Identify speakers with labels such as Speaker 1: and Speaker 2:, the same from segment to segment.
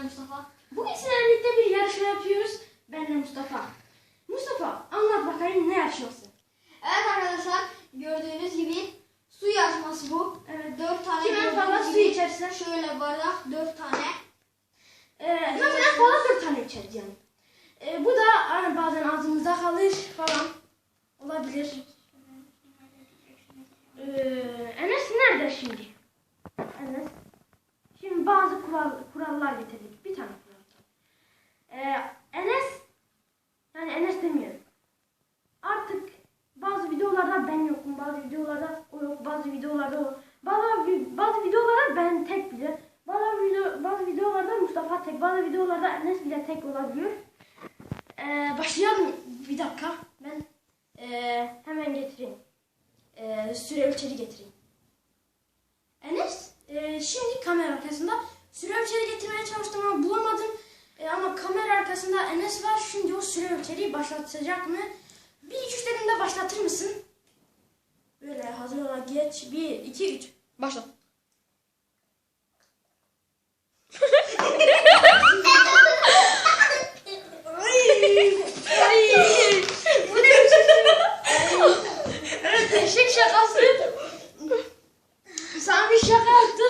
Speaker 1: ben Mustafa.
Speaker 2: Bugün sizinle birlikte bir yarışma yapıyoruz. Ben de Mustafa. Mustafa anlat bakayım ne yarışması?
Speaker 1: Evet arkadaşlar gördüğünüz gibi su yarışması bu.
Speaker 2: Evet.
Speaker 1: Dört tane
Speaker 2: Kim en fazla su içerse.
Speaker 1: Şöyle bardak dört tane.
Speaker 2: Ee, zaten en fazla dört tane içeriz yani. Ee, bu da hani bazen ağzımızda kalır falan. Olabilir. Ee, Enes nerede şimdi? Enes. Şimdi bazı kural, kurallar getirdik. Bir tane kural. Ee, Enes yani Enes demiyorum. Artık bazı videolarda ben yokum, bazı videolarda o yok, bazı videolarda o. Bazı, bazı videolarda ben tek bile, bazı, video, bazı videolarda Mustafa tek, bazı videolarda Enes bile tek olabiliyor. Ee, başlayalım. Bir dakika. Ben ee, hemen getireyim. Ee, süre ölçeri getireyim. Enes ee, şimdi kamera arkasında süre ölçeri getirmeye çalıştım ama bulamadım. Ee, ama kamera arkasında Enes var. Şimdi o süre ölçeri başlatacak mı? Bir iki üç dediğimde başlatır mısın? Böyle hazır olarak geç. Bir, iki, üç. Başla. Eşek şakası. Sana bir şaka yaptık.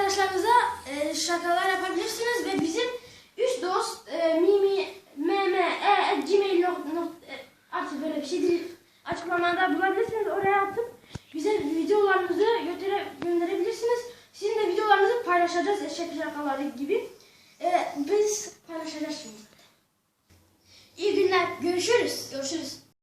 Speaker 2: Arkadaşlarınıza e, şakalar yapabilirsiniz ve bizim üç dost e, mimi mme e, gmail not, not, e, artık böyle bir şey değil. Açıklamada bulabilirsiniz. Oraya atıp bize videolarınızı götüre, gönderebilirsiniz. Sizin de videolarınızı paylaşacağız eşek şakaları gibi. E, biz paylaşacağız şimdi. İyi günler. Görüşürüz.
Speaker 1: Görüşürüz.